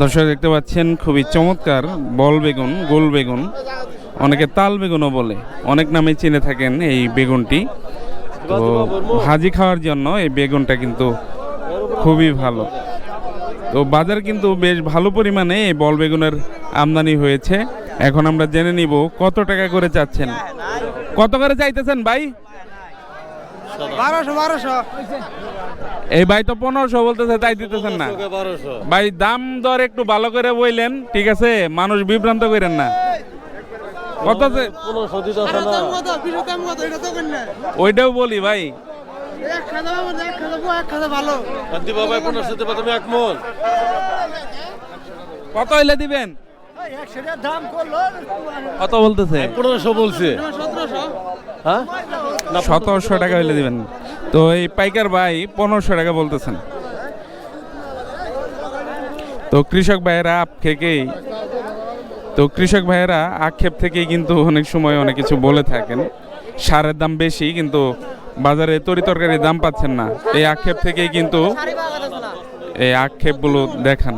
দর্শক দেখতে পাচ্ছেন, খুবই চমৎকার বল বেগুন, গোল বেগুন। অনেকে তাল বেগুনও বলে, অনেক নামে চিনে থাকেন এই বেগুনটি। তো ভাজি খাওয়ার জন্য এই বেগুনটা কিন্তু খুবই ভালো। তো বাজার কিন্তু বেশ ভালো পরিমাণে এই বল বেগুনের আমদানি হয়েছে। এখন আমরা জেনে নিব কত টাকা করে চাচ্ছেন। কত করে চাইতেছেন ভাই? বারোশো বারোশো। এই ভাই তো পনেরোশো বলতেছে তাই দিতেছেন না। ভাই দাম দর একটু ভালো করে বললেন ঠিক আছে? মানুষ বিভ্রান্ত করেন না। কত ওইটাও বলি ভাই। কত হইলে দিবেন? কত বলতেছে? পনেরোশো বলছে। হ্যাঁ? সতেরোশো টাকা হইলে দিবেন। তো এই পাইকার ভাই পনেরোশো টাকা বলতেছেন। তো কৃষক ভাইয়েরা আপ থেকেই, তো কৃষক ভাইয়েরা আক্ষেপ থেকেই কিন্তু অনেক সময় অনেক কিছু বলে থাকেন। সারের দাম বেশি, কিন্তু বাজারে তরি তরকারির দাম পাচ্ছেন না। এই আক্ষেপ থেকেই কিন্তু এই আক্ষেপগুলো দেখান।